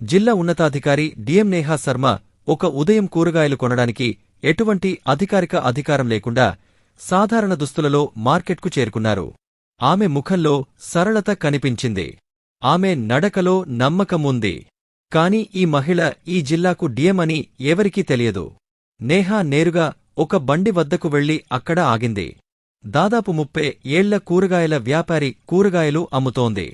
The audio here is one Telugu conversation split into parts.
జిల్లా ఉన్నతాధికారి డిఎం నేహా శర్మ ఒక ఉదయం కూరగాయలు కొనడానికి ఎటువంటి అధికారిక అధికారం లేకుండా సాధారణ దుస్తులలో మార్కెట్కు చేరుకున్నారు. ఆమె ముఖంలో సరళత కనిపించింది. ఆమె నడకలో నమ్మకముంది. కాని ఈ మహిళ ఈ జిల్లాకు డిఎం అని ఎవరికీ తెలియదు. నేహా నేరుగా ఒక బండి వద్దకు వెళ్ళి అక్కడ ఆగింది. దాదాపు ముప్పై ఏళ్ళ కూరగాయల వ్యాపారి కూరగాయలు అమ్ముతోంది.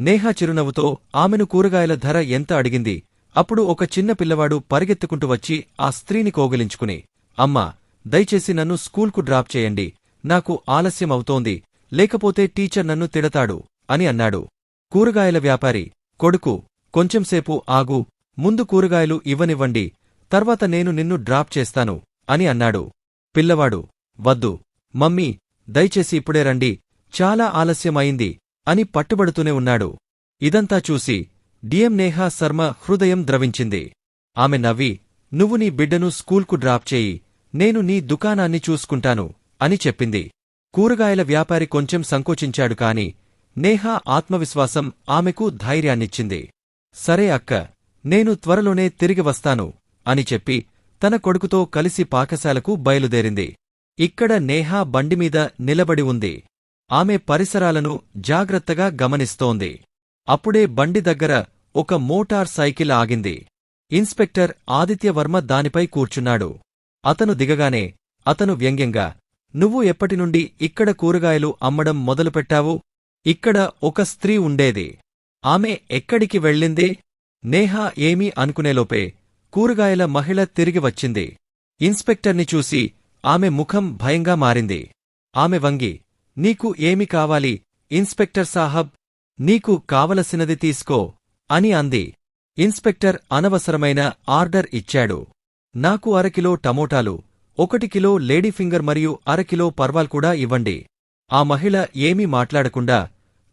నేహా చిరునవ్వుతో ఆమెను కూరగాయల ధర ఎంత అడిగింది? అప్పుడు ఒక చిన్న పిల్లవాడు పరిగెత్తుకుంటూ వచ్చి ఆ స్త్రీని కోగిలించుకుని అమ్మా దయచేసి నన్ను స్కూల్కు డ్రాప్ చేయండి. నాకు ఆలస్యం అవుతోంది. లేకపోతే టీచర్ నన్ను తిడతాడు అని అన్నాడు. కూరగాయల వ్యాపారి కొడుకు కొంచెంసేపు ఆగు. ముందు కూరగాయలు ఇవ్వనివ్వండి. తర్వాత నేను నిన్ను డ్రాప్ చేస్తాను అని అన్నాడు. పిల్లవాడు వద్దు. మమ్మీ దయచేసి ఇప్పుడే రండి. చాలా ఆలస్యం అయింది అని పట్టుబడుతూనే ఉన్నాడు. ఇదంతా చూసి డిఎం నేహా శర్మ హృదయం ద్రవించింది. ఆమె నవ్వి నువ్వు నీ బిడ్డను స్కూల్కు డ్రాప్ చేయి నేను నీ దుకాణాన్ని చూసుకుంటాను అని చెప్పింది. కూరగాయల వ్యాపారి కొంచెం సంకోచించాడు కాని నేహా ఆత్మవిశ్వాసం ఆమెకు ధైర్యాన్నిచ్చింది. సరే అక్క నేను త్వరలోనే తిరిగి వస్తాను అని చెప్పి తన కొడుకుతో కలిసి పాకశాలకు బయలుదేరింది. ఇక్కడ నేహా బండిమీద నిలబడి ఉంది. ఆమె పరిసరాలను జాగ్రత్తగా గమనిస్తోంది. అప్పుడే బండి దగ్గర ఒక మోటార్ సైకిల్ ఆగింది. ఇన్స్పెక్టర్ ఆదిత్యవర్మ దానిపై కూర్చున్నాడు. అతను దిగగానే అతను వ్యంగ్యంగా నువ్వు ఎప్పటినుండి ఇక్కడ కూరగాయలు అమ్మడం మొదలుపెట్టావు? ఇక్కడ ఒక స్త్రీ ఉండేది. ఆమె ఎక్కడికి వెళ్ళింది? నేహా ఏమీ అనుకునేలోపే కూరగాయల మహిళ తిరిగి వచ్చింది. ఇన్స్పెక్టర్ని చూసి ఆమె ముఖం భయంగా మారింది. ఆమె వంగి నీకు ఏమి కావాలి? ఇన్స్పెక్టర్ సాహబ్ నీకు కావలసినది తీసుకో అని అంది. ఇన్స్పెక్టర్ అనవసరమైన ఆర్డర్ ఇచ్చాడు. నాకు అరకిలో టమోటాలు ఒకటి కిలో లేడీ ఫింగర్ మరియు అరకిలో పర్వాల్ కూడా ఇవ్వండి. ఆ మహిళ ఏమీ మాట్లాడకుండా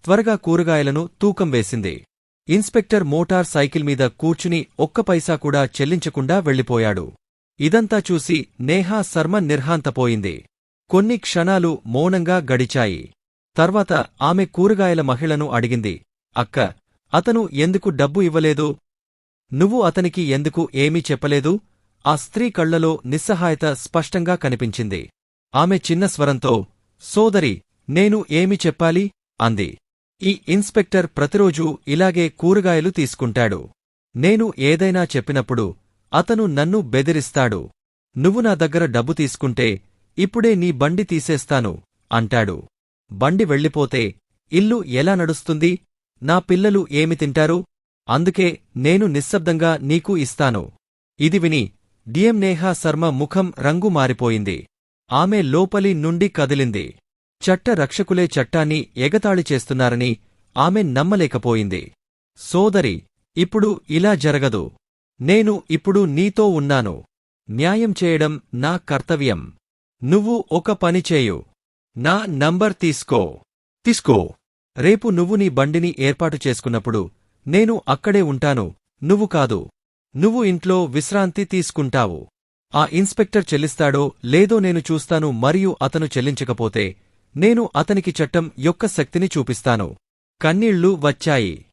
త్వరగా కూరగాయలను తూకం వేసింది. ఇన్స్పెక్టర్ మోటార్ సైకిల్ మీద కూర్చుని ఒక్క పైసా కూడా చెల్లించకుండా వెళ్ళిపోయాడు. ఇదంతా చూసి నేహా శర్మ నిర్హాంతపోయింది. కొన్ని క్షణాలు మౌనంగా గడిచాయి. తర్వాత ఆమె కూరగాయల మహిళను అడిగింది అక్క అతను ఎందుకు డబ్బు ఇవ్వలేదు? నువ్వు అతనికి ఎందుకు ఏమీ చెప్పలేదు? ఆ స్త్రీ కళ్ళలో నిస్సహాయత స్పష్టంగా కనిపించింది. ఆమె చిన్న స్వరంతో సోదరి నేను ఏమి చెప్పాలి? అంది. ఈ ఇన్స్పెక్టర్ ప్రతిరోజూ ఇలాగే కూరగాయలు తీసుకుంటాడు. నేను ఏదైనా చెప్పినప్పుడు అతను నన్ను బెదిరిస్తాడు. నువ్వు నా దగ్గర డబ్బు తీసుకుంటే ఇప్పుడే నీ బండి తీసేస్తాను అంటాడు. బండి వెళ్ళిపోతే ఇల్లు ఎలా నడుస్తుంది? నా పిల్లలు ఏమి తింటారు? అందుకే నేను నిశ్శబ్దంగా నీకు ఇస్తాను. ఇది విని డిఎం నేహా శర్మ ముఖం రంగు మారిపోయింది. ఆమె లోపలి నుండి కదిలింది. చట్ట రక్షకులే చట్టాన్ని ఎగతాళి చేస్తున్నారని ఆమె నమ్మలేకపోయింది. సోదరి ఇప్పుడు ఇలా జరగదు. నేను ఇప్పుడు నీతో ఉన్నాను. న్యాయం చేయడం నా కర్తవ్యం. నువ్వు ఒక పని చేయు. నా నంబర్ తీసుకో. తీసుకో. రేపు నువ్వు నీ బండిని ఏర్పాటు చేసుకున్నప్పుడు నేను అక్కడే ఉంటాను. నువ్వు కాదు. నువ్వు ఇంట్లో విశ్రాంతి తీసుకుంటావు. ఆ ఇన్స్పెక్టర్ చెల్లిస్తాడో లేదో నేను చూస్తాను మరియు అతను చెల్లించకపోతే నేను అతనికి చట్టం యొక్క శక్తిని చూపిస్తాను. కన్నీళ్ళు వచ్చాయి.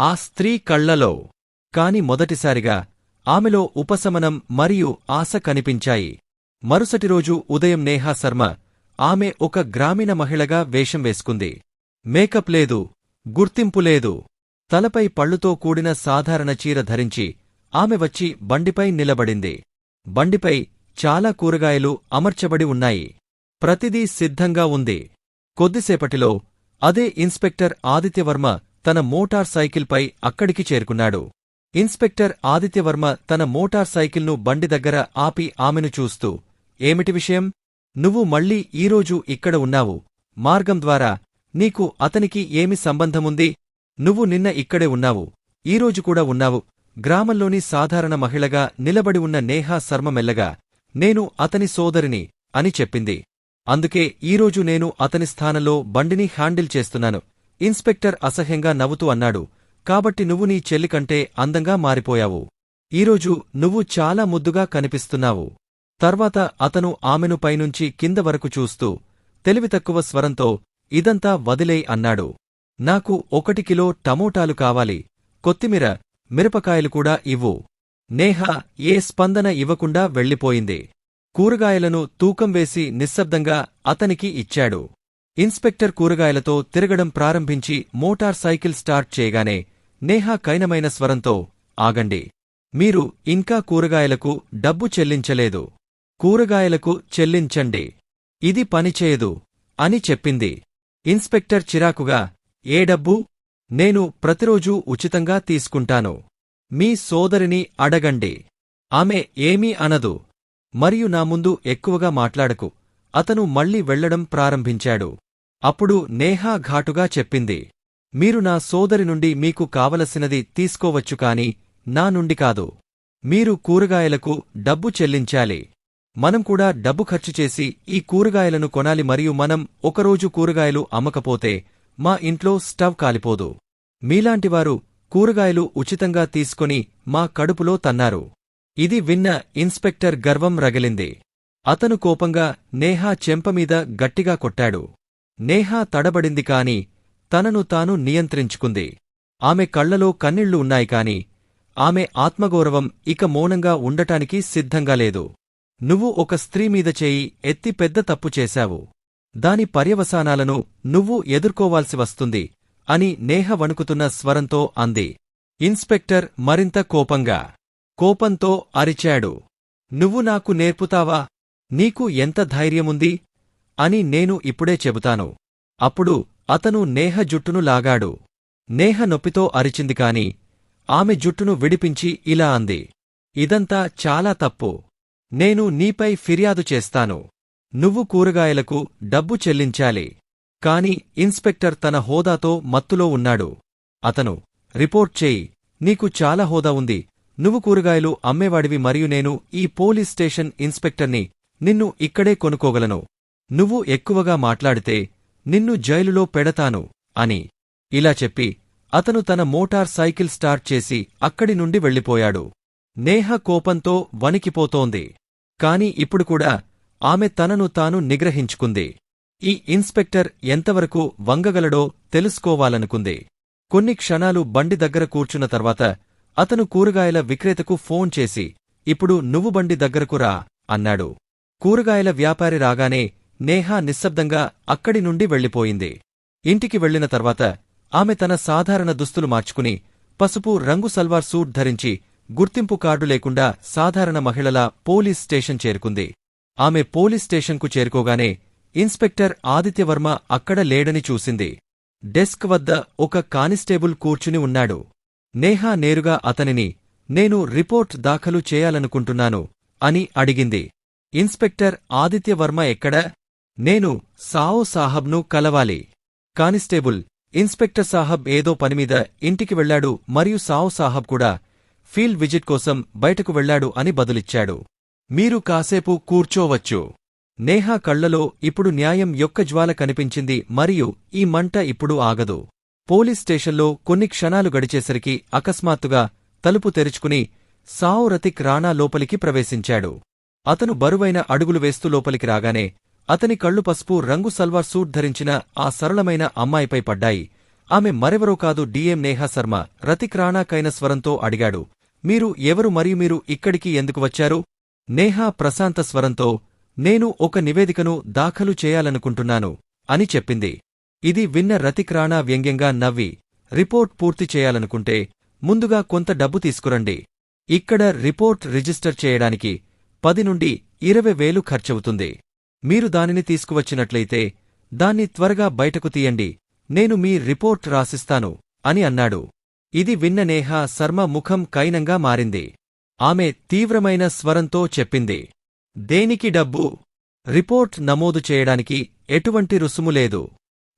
ఆ స్త్రీ కళ్ళలో కాని మొదటిసారిగా ఆమెలో ఉపశమనం మరియు ఆశ కనిపించాయి. మరుసటి రోజు ఉదయం నేహా శర్మ ఆమె ఒక గ్రామీణ మహిళగా వేషం వేసుకుంది. మేకప్ లేదు గుర్తింపు లేదు. తలపై పళ్ళుతో కూడిన సాధారణ చీర ధరించి ఆమె వచ్చి బండిపై నిలబడింది. బండిపై చాలా కూరగాయలు అమర్చబడి ఉన్నాయి. ప్రతిదీ సిద్ధంగా ఉంది. కొద్దిసేపటిలో అదే ఇన్స్పెక్టర్ ఆదిత్యవర్మ తన మోటార్ సైకిల్పై అక్కడికి చేరుకున్నాడు. ఇన్స్పెక్టర్ ఆదిత్యవర్మ తన మోటార్ సైకిల్ను బండి దగ్గర ఆపి ఆమెను చూస్తూ ఏమిటి విషయం? నువ్వు మళ్ళీ ఈరోజు ఇక్కడ ఉన్నావు. మార్గం ద్వారా నీకు అతనికి ఏమి సంబంధముంది? నువ్వు నిన్న ఇక్కడే ఉన్నావు. ఈరోజు కూడా ఉన్నావు. గ్రామంలోని సాధారణ మహిళగా నిలబడి ఉన్న నేహా శర్మ మెల్లగా నేను అతని సోదరిని అని చెప్పింది. అందుకే ఈరోజు నేను అతని స్థానంలో బండిని హ్యాండిల్ చేస్తున్నాను. ఇన్స్పెక్టర్ అసహ్యంగా నవ్వుతూ అన్నాడు కాబట్టి నువ్వు నీ చెల్లి కంటే అందంగా మారిపోయావు. ఈరోజు నువ్వు చాలా ముద్దుగా కనిపిస్తున్నావు. తర్వాత అతను ఆమెను పైనుంచి కింద వరకు చూస్తూ తెలివి తక్కువ స్వరంతో ఇదంతా వదిలేయ్ అన్నాడు. నాకు ఒకటి కిలో టమోటాలు కావాలి కొత్తిమీర మిరపకాయలు కూడా ఇవ్వు. నేహ ఏ స్పందన ఇవ్వకుండా వెళ్ళిపోయింది. కూరగాయలను తూకం వేసి నిశ్శబ్దంగా అతనికి ఇచ్చాడు. ఇన్స్పెక్టర్ కూరగాయలతో తిరగడం ప్రారంభించి మోటార్ సైకిల్ స్టార్ట్ చేయగానే నేహా కైనమైన స్వరంతో ఆగండి. మీరు ఇంకా కూరగాయలకు డబ్బు చెల్లించలేదు. కూరగాయలకు చెల్లించండి. ఇది పనిచేయదు అని చెప్పింది. ఇన్స్పెక్టర్ చిరాకుగా ఏ డబ్బు? నేను ప్రతిరోజూ ఉచితంగా తీసుకుంటాను. మీ సోదరిని అడగండి. ఆమె ఏమీ అనదు. మరియు నా ముందు ఎక్కువగా మాట్లాడకు. అతను మళ్ళీ వెళ్ళడం ప్రారంభించాడు. అప్పుడు నేహా ఘాటుగా చెప్పింది. మీరు నా సోదరి నుండి మీకు కావలసినది తీసుకోవచ్చు కాని నా నుండి కాదు. మీరు కూరగాయలకు డబ్బు చెల్లించాలి. మనం కూడా డబ్బు ఖర్చు చేసి ఈ కూరగాయలను కొనాలి మరియు మనం ఒకరోజు కూరగాయలు అమ్మకపోతే మా ఇంట్లో స్టవ్ కాలిపోదు. మీలాంటివారు కూరగాయలు ఉచితంగా తీసుకుని మా కడుపులో తన్నారు. ఇది విన్న ఇన్స్పెక్టర్ గర్వం రగిలింది. అతను కోపంగా నేహా చెంపమీద గట్టిగా కొట్టాడు. నేహా తడబడింది కాని తనను తాను నియంత్రించుకుంది. ఆమె కళ్ళలో కన్నీళ్ళు ఉన్నాయి కాని ఆమె ఆత్మగౌరవం ఇక మౌనంగా ఉండటానికి సిద్ధంగా లేదు. నువ్వు ఒక స్త్రీ మీద చేయి ఎత్తి పెద్ద తప్పు చేశావు. దాని పర్యవసానాలను నువ్వు ఎదుర్కోవాల్సి వస్తుంది అని నేహ వణుకుతున్న స్వరంతో అంది. ఇన్స్పెక్టర్ మరింత కోపంగా కోపంతో అరిచాడు. నువ్వు నాకు నేర్పుతావా? నీకు ఎంత ధైర్యముంది? అని నేను ఇప్పుడే చెబుతాను. అప్పుడు అతను నేహ జుట్టును లాగాడు. నేహ నొప్పితో అరిచింది కాని ఆమె జుట్టును విడిపించి ఇలా అంది. ఇదంతా చాలా తప్పు. నేను నీపై ఫిర్యాదు చేస్తాను. నువ్వు కూరగాయలకు డబ్బు చెల్లించాలి. కాని ఇన్స్పెక్టర్ తన హోదాతో మత్తులో ఉన్నాడు. అతను రిపోర్ట్ చేయి. నీకు చాలా హోదా ఉంది. నువ్వు కూరగాయలు అమ్మేవాడివి మరియు నేను ఈ పోలీస్ స్టేషన్ ఇన్స్పెక్టర్ని నిన్ను ఇక్కడే కొనుక్కోగలను. నువ్వు ఎక్కువగా మాట్లాడితే నిన్ను జైలులో పెడతాను అని ఇలా చెప్పి అతను తన మోటార్ సైకిల్ స్టార్ట్ చేసి అక్కడి నుండి వెళ్ళిపోయాడు. నేహ కోపంతో వణికిపోతోంది. కాని ఇప్పుడు కూడా ఆమె తనను తాను నిగ్రహించుకుంది. ఈ ఇన్స్పెక్టర్ ఎంతవరకు వంగగలడో తెలుసుకోవాలనుకుంది. కొన్ని క్షణాలు బండి దగ్గర కూర్చున్న తర్వాత అతను కూరగాయల విక్రేతకు ఫోన్ చేసి ఇప్పుడు నువ్వు బండి దగ్గరకు రా అన్నాడు. కూరగాయల వ్యాపారి రాగానే నేహా నిశ్శబ్దంగా అక్కడి నుండి వెళ్ళిపోయింది. ఇంటికి వెళ్ళిన తర్వాత ఆమె తన సాధారణ దుస్తులు మార్చుకుని పసుపు రంగు సల్వార్ సూట్ ధరించి గుర్తింపు కార్డు లేకుండా సాధారణ మహిళలా పోలీస్ స్టేషన్ చేరుకుంది. ఆమె పోలీస్ స్టేషన్కు చేరుకోగానే ఇన్స్పెక్టర్ ఆదిత్యవర్మ అక్కడ లేడని చూసింది. డెస్క్ వద్ద ఒక కానిస్టేబుల్ కూర్చుని ఉన్నాడు. నేహా నేరుగా అతనిని నేను రిపోర్ట్ దాఖలు చేయాలనుకుంటున్నాను అని అడిగింది. ఇన్స్పెక్టర్ ఆదిత్యవర్మ ఎక్కడ? నేను సావో సాహబ్ను కలవాలి. కానిస్టేబుల్ ఇన్స్పెక్టర్ సాహబ్ ఏదో పనిమీద ఇంటికి వెళ్ళాడు మరియు సావో సాహబ్ కూడా ఫీల్డ్ విజిట్ కోసం బయటకు వెళ్ళాడు అని బదులిచ్చాడు. మీరు కాసేపు కూర్చోవచ్చు. నేహా కళ్ళలో ఇప్పుడు న్యాయం యొక్క జ్వాల కనిపించింది మరియు ఈ మంట ఇప్పుడు ఆగదు. పోలీస్ స్టేషన్లో కొన్ని క్షణాలు గడిచేసరికి అకస్మాత్తుగా తలుపు తెరుచుకుని సావు రతిక్ రాణా లోపలికి ప్రవేశించాడు. అతను బరువైన అడుగులు వేస్తూ లోపలికి రాగానే అతని కళ్ళు పసుపు రంగు సల్వార్ సూట్ ధరించిన ఆ సరళమైన అమ్మాయిపై పడ్డాయి. ఆమె మరెవరో కాదు డిఎం నేహా శర్మ. రతిక్ రాణాకైన స్వరంతో అడిగాడు. మీరు ఎవరు మరియు మీరు ఇక్కడికి ఎందుకు వచ్చారు? నేహా ప్రశాంత స్వరంతో నేను ఒక నివేదికను దాఖలు చేయాలనుకుంటున్నాను అని చెప్పింది. ఇది విన్న రతిక్ రాణా వ్యంగ్యంగా నవ్వి రిపోర్ట్ పూర్తి చేయాలనుకుంటే ముందుగా కొంత డబ్బు తీసుకురండి. ఇక్కడ రిపోర్ట్ రిజిస్టర్ చేయడానికి పది నుండి ఇరవై వేలు ఖర్చవుతుంది. మీరు దానిని తీసుకువచ్చినట్లయితే దాన్ని త్వరగా బయటకు తీయండి. నేను మీ రిపోర్ట్ రాసిస్తాను అని అన్నాడు. ఇది విన్న నేహా శర్మ ముఖం కైనంగా మారింది. ఆమె తీవ్రమైన స్వరంతో చెప్పింది. దేనికి డబ్బు? రిపోర్ట్ నమోదు చేయడానికి ఎటువంటి రుసుము లేదు.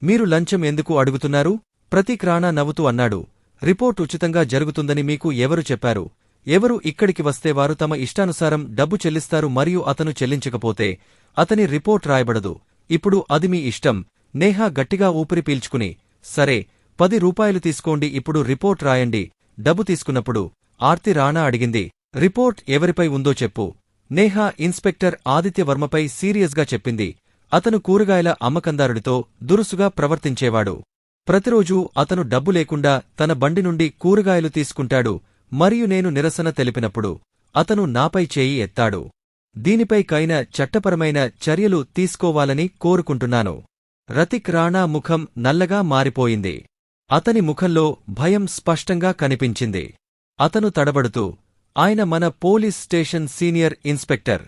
మీరు లంచం ఎందుకు అడుగుతున్నారు? ప్రతీక్ రాణా నవ్వుతూ అన్నాడు. రిపోర్ట్ ఉచితంగా జరుగుతుందని మీకు ఎవరు చెప్పారు? ఎవరు ఇక్కడికి వస్తే వారు తమ ఇష్టానుసారం డబ్బు చెల్లిస్తారు మరియు అతను చెల్లించకపోతే అతని రిపోర్ట్ రాయబడదు. ఇప్పుడు అది మీ ఇష్టం. నేహా గట్టిగా ఊపిరి పీల్చుకుని సరే పది రూపాయలు తీసుకోండి ఇప్పుడు రిపోర్ట్ రాయండి. డబ్బు తీసుకున్నప్పుడు ఆర్తి రాణా అడిగింది రిపోర్ట్ ఎవరిపై ఉందో చెప్పు. నేహా ఇన్స్పెక్టర్ ఆదిత్యవర్మపై సీరియస్గా చెప్పింది అతను కూరగాయల అమ్మకందారుడితో దురుసుగా ప్రవర్తించేవాడు. ప్రతిరోజూ అతను డబ్బు లేకుండా తన బండి నుండి కూరగాయలు తీసుకుంటాడు మరియు నేను నిరసన తెలిపినప్పుడు అతను నాపై చేయి ఎత్తాడు. దీనిపై కైన చట్టపరమైన చర్యలు తీసుకోవాలని కోరుకుంటున్నాను. రతిక్ రాణా ముఖం నల్లగా మారిపోయింది. అతని ముఖంలో భయం స్పష్టంగా కనిపించింది. అతను తడబడుతూ ఆయన మన పోలీస్ స్టేషన్ సీనియర్ ఇన్స్పెక్టర్.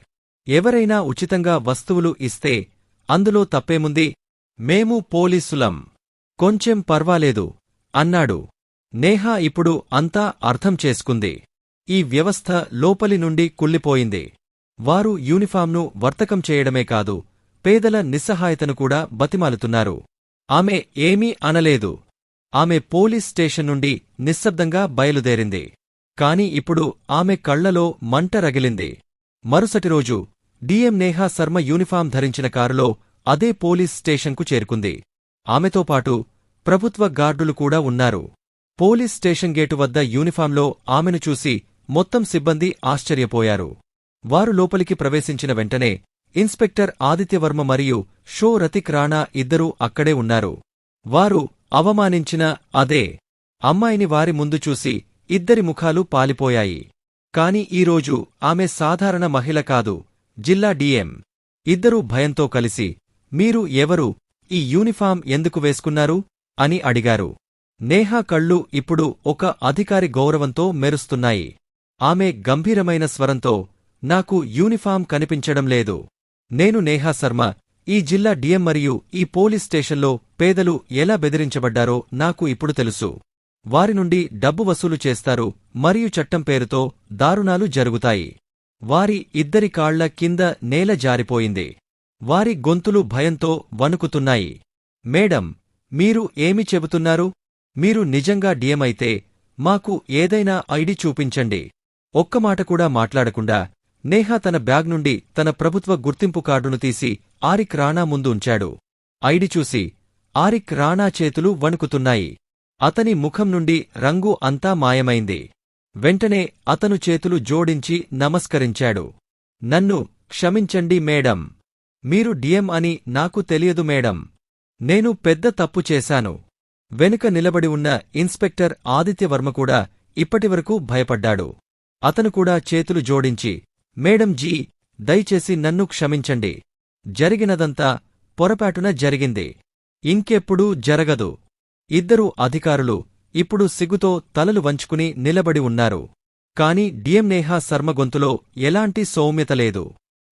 ఎవరైనా ఉచితంగా వస్తువులు ఇస్తే అందులో తప్పేముంది? మేము పోలీసులం. కొంచెం పర్వాలేదు అన్నాడు. నేహా ఇప్పుడు అంతా అర్థం చేసుకుంది. ఈ వ్యవస్థ లోపలి నుండి కుళ్ళిపోయింది. వారు యూనిఫామ్ను వర్తకం చేయడమే కాదు పేదల నిస్సహాయతను కూడా బతిమాలుతున్నారు. ఆమె ఏమీ అనలేదు. ఆమె పోలీస్ స్టేషన్ నుండి నిశ్శబ్దంగా బయలుదేరింది. కాని ఇప్పుడు ఆమె కళ్ళలో మంట రగిలింది. మరుసటి రోజు డిఎం నేహా శర్మ యూనిఫాం ధరించిన కారులో అదే పోలీస్ స్టేషన్కు చేరుకుంది. ఆమెతో పాటు ప్రభుత్వ గార్డులు కూడా ఉన్నారు. పోలీస్ స్టేషన్ గేటు వద్ద యూనిఫాంలో ఆమెను చూసి మొత్తం సిబ్బంది ఆశ్చర్యపోయారు. వారు లోపలికి ప్రవేశించిన వెంటనే ఇన్స్పెక్టర్ ఆదిత్యవర్మ మరియు షో రతిక్ రాణా ఇద్దరూ అక్కడే ఉన్నారు. వారు అవమానించిన అదే. అమ్మాయిని వారి ముందు చూసి ఇద్దరి ముఖాలు పాలిపోయాయి. కాని ఈరోజు ఆమె సాధారణ మహిళ కాదు. జిల్లా డీఎం. ఇద్దరూ భయంతో కలిసి మీరు ఎవరు? ఈ యూనిఫాం ఎందుకు వేసుకున్నారు? అని అడిగారు. నేహా కళ్ళు ఇప్పుడు ఒక అధికారి గౌరవంతో మెరుస్తున్నాయి. ఆమె గంభీరమైన స్వరంతో నాకు యూనిఫాం కనిపించడం లేదు. నేను నేహా శర్మ. ఈ జిల్లా డిఎం మరియు ఈ పోలీస్ స్టేషన్లో పేదలు ఎలా బెదిరించబడ్డారో నాకు ఇప్పుడు తెలుసు. వారి నుండి డబ్బు వసూలు చేస్తారు మరియు చట్టం పేరుతో దారుణాలు జరుగుతాయి. వారి ఇద్దరి కాళ్ళ కింద నేల జారిపోయింది. వారి గొంతులు భయంతో వణుకుతున్నాయి. మేడం మీరు ఏమి చెబుతున్నారు? మీరు నిజంగా డిఎం అయితే మాకు ఏదైనా ఐడి చూపించండి. ఒక్క మాట కూడా మాట్లాడకుండా నేహా తన బ్యాగ్ నుండి తన ప్రభుత్వ గుర్తింపు కార్డును తీసి ఆరిక్ రాణా ముందు ఉంచాడు. ఐడి చూసి ఆరిక్ రాణా చేతులు వణుకుతున్నాయి. అతని ముఖం నుండి రంగు అంతా మాయమైంది. వెంటనే అతను చేతులు జోడించి నమస్కరించాడు. నన్ను క్షమించండి మేడం. మీరు డిఎం అని నాకు తెలియదు మేడం. నేను పెద్ద తప్పు చేశాను. వెనుక నిలబడి ఉన్న ఇన్స్పెక్టర్ ఆదిత్యవర్మ కూడా ఇప్పటివరకు భయపడ్డాడు. అతను కూడా చేతులు జోడించి మేడం జీ దయచేసి నన్ను క్షమించండి. జరిగినదంతా పొరపాటున జరిగింది. ఇంకెప్పుడూ జరగదు. ఇద్దరు అధికారులు ఇప్పుడు సిగ్గుతో తలలు వంచుకుని నిలబడి ఉన్నారు. కాని డిఎం నేహా శర్మ గొంతులో ఎలాంటి సౌమ్యత లేదు.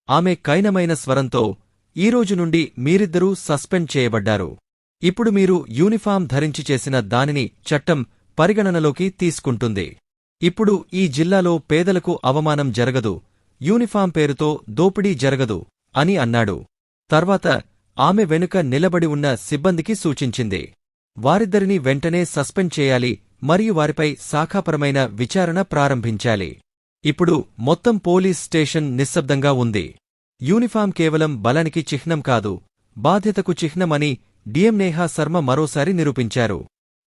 ఆమె కైనమైన స్వరంతో ఈరోజు నుండి మీరిద్దరూ సస్పెండ్ చేయబడ్డారు. ఇప్పుడు మీరు యూనిఫామ్ ధరించి చేసిన దానిని చట్టం పరిగణనలోకి తీసుకుంటుంది. ఇప్పుడు ఈ జిల్లాలో పేదలకు అవమానం జరగదు. యూనిఫాం పేరుతో దోపిడీ జరగదు అని అన్నాడు. తర్వాత ఆమె వెనుక నిలబడి ఉన్న సిబ్బందికి సూచించింది. వారిద్దరినీ వెంటనే సస్పెండ్ చేయాలి మరియు వారిపై శాఖాపరమైన విచారణ ప్రారంభించాలి. ఇప్పుడు మొత్తం పోలీస్ స్టేషన్ నిశ్శబ్దంగా ఉంది. యూనిఫాం కేవలం బలానికి చిహ్నం కాదు బాధ్యతకు చిహ్నమని డిఎం నేహా శర్మ మరోసారి నిరూపించారు.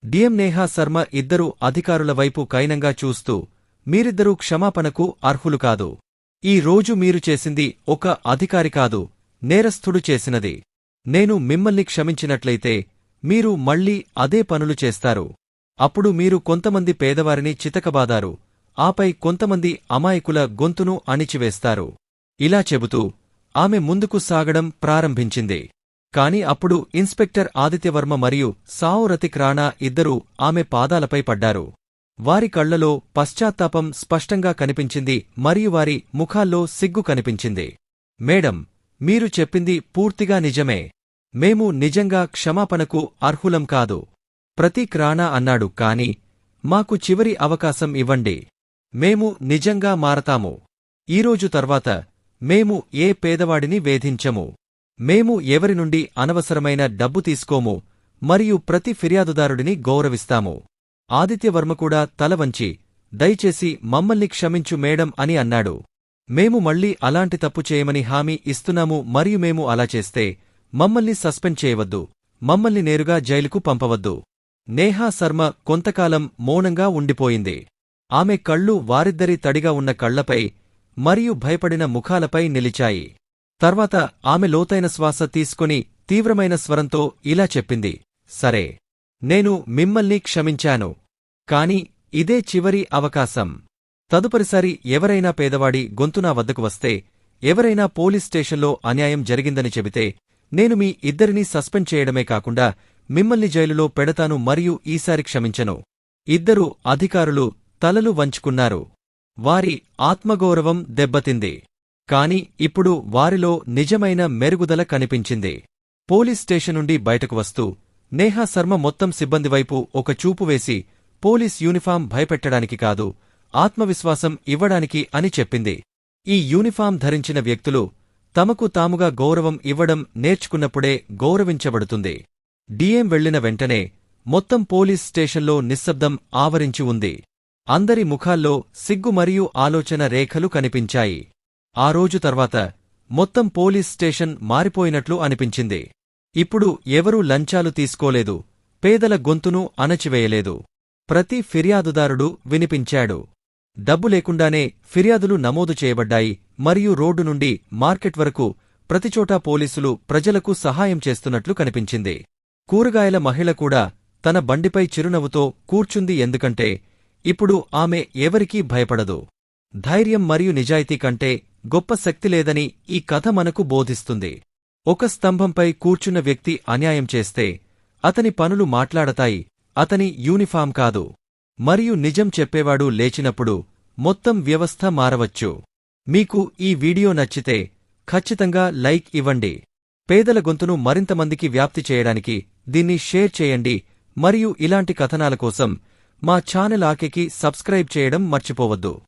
డిఎం నేహా శర్మ ఇద్దరు అధికారుల వైపు కైనంగా చూస్తూ మీరిద్దరూ క్షమాపణకు అర్హులు కాదు. ఈ రోజు మీరు చేసింది ఒక అధికారి కాదు నేరస్థుడు చేసినది. నేను మిమ్మల్ని క్షమించినట్లయితే మీరు మళ్ళీ అదే పనులు చేస్తారు. అప్పుడు మీరు కొంతమంది పేదవారిని చితకబాదారు ఆపై కొంతమంది అమాయకుల గొంతును అణిచివేస్తారు. ఇలా చెబుతూ ఆమె ముందుకు సాగడం ప్రారంభించింది. కాని అప్పుడు ఇన్స్పెక్టర్ ఆదిత్యవర్మ మరియు సావు రతిక్ రాణా ఇద్దరూ ఆమె పాదాలపై పడ్డారు. వారి కళ్ళలో పశ్చాత్తాపం స్పష్టంగా కనిపించింది మరియు వారి ముఖాల్లో సిగ్గు కనిపించింది. మేడం మీరు చెప్పింది పూర్తిగా నిజమే. మేము నిజంగా క్షమాపణకు అర్హులం కాదు. ప్రతీక్ రాణా అన్నాడు కాని మాకు చివరి అవకాశం ఇవ్వండి. మేము నిజంగా మారతాము. ఈరోజు తర్వాత మేము ఏ పేదవాడిని వేధించము. మేము ఎవరి నుండి అనవసరమైన డబ్బు తీసుకోము మరియు ప్రతి ఫిర్యాదుదారుడిని గౌరవిస్తాము. ఆదిత్యవర్మ కూడా తల వంచి దయచేసి మమ్మల్ని క్షమించు మేడం అని అన్నాడు. మేము మళ్ళీ అలాంటి తప్పు చేయమని హామీ ఇస్తున్నాము మరియు మేము అలా చేస్తే మమ్మల్ని సస్పెండ్ చేయవద్దు మమ్మల్ని నేరుగా జైలుకు పంపవద్దు. నేహా శర్మ కొంతకాలం మౌనంగా ఉండిపోయింది. ఆమె కళ్ళు వారిద్దరి తడిగా ఉన్న కళ్ళపై మరియు భయపడిన ముఖాలపై నిలిచాయి. తర్వాత ఆమె లోతైన శ్వాస తీసుకొని తీవ్రమైన స్వరంతో ఇలా చెప్పింది సరే నేను మిమ్మల్ని క్షమించాను. కాని ఇదే చివరి అవకాశం. తదుపరిసారి ఎవరైనా పేదవాడి గొంతునా వద్దకు వస్తే ఎవరైనా పోలీస్ స్టేషన్లో అన్యాయం జరిగిందని చెబితే నేను మీ ఇద్దరినీ సస్పెండ్ చేయడమే కాకుండా మిమ్మల్ని జైలులో పెడతాను మరియు ఈసారి క్షమించను. ఇద్దరు అధికారులు తలలు వంచుకున్నారు. వారి ఆత్మగౌరవం దెబ్బతింది. కాని ఇప్పుడు వారిలో నిజమైన మెరుగుదల కనిపించింది. పోలీస్ స్టేషన్ నుండి బయటకు వస్తూ నేహా శర్మ మొత్తం సిబ్బంది వైపు ఒక చూపు వేసి పోలీస్ యూనిఫాం భయపెట్టడానికి కాదు ఆత్మవిశ్వాసం ఇవ్వడానికి అని చెప్పింది. ఈ యూనిఫాం ధరించిన వ్యక్తులు తమకు తాముగా గౌరవం ఇవ్వడం నేర్చుకున్నప్పుడే గౌరవించబడుతుంది. డిఎం వెళ్ళిన వెంటనే మొత్తం పోలీస్ స్టేషన్లో నిశ్శబ్దం ఆవరించి ఉంది. అందరి ముఖాల్లో సిగ్గు మరియు ఆలోచన రేఖలు కనిపించాయి. ఆ రోజు తర్వాత మొత్తం పోలీస్ స్టేషన్ మారిపోయినట్లు అనిపించింది. ఇప్పుడు ఎవరూ లంచాలు తీసుకోలేదు. పేదల గొంతును అణచివేయలేదు. ప్రతి ఫిర్యాదుదారుడు వినిపించాడు. డబ్బు లేకుండానే ఫిర్యాదులు నమోదు చేయబడ్డాయి మరియు రోడ్డు నుండి మార్కెట్ వరకు ప్రతిచోటా పోలీసులు ప్రజలకు సహాయం చేస్తున్నట్లు కనిపించింది. కూరగాయల మహిళ కూడా తన బండిపై చిరునవ్వుతో కూర్చుంది ఎందుకంటే ఇప్పుడు ఆమె ఎవరికీ భయపడదు. ధైర్యం మరియు నిజాయితీ కంటే గొప్ప శక్తి లేదని ఈ కథ మనకు బోధిస్తుంది. ఒక స్తంభంపై కూర్చున్న వ్యక్తి అన్యాయం చేస్తే అతని పనులు మాట్లాడతాయి అతని యూనిఫాం కాదు. మరియు నిజం చెప్పేవాడు లేచినప్పుడు మొత్తం వ్యవస్థ మారవచ్చు. మీకు ఈ వీడియో నచ్చితే ఖచ్చితంగా లైక్ ఇవ్వండి. పేదల గొంతును మరింత మందికి వ్యాప్తి చేయడానికి దీన్ని షేర్ చేయండి. మరియు ఇలాంటి కథనాల కోసం మా ఛానల్ ఆకెకి సబ్స్క్రైబ్ చేయడం మర్చిపోవద్దు.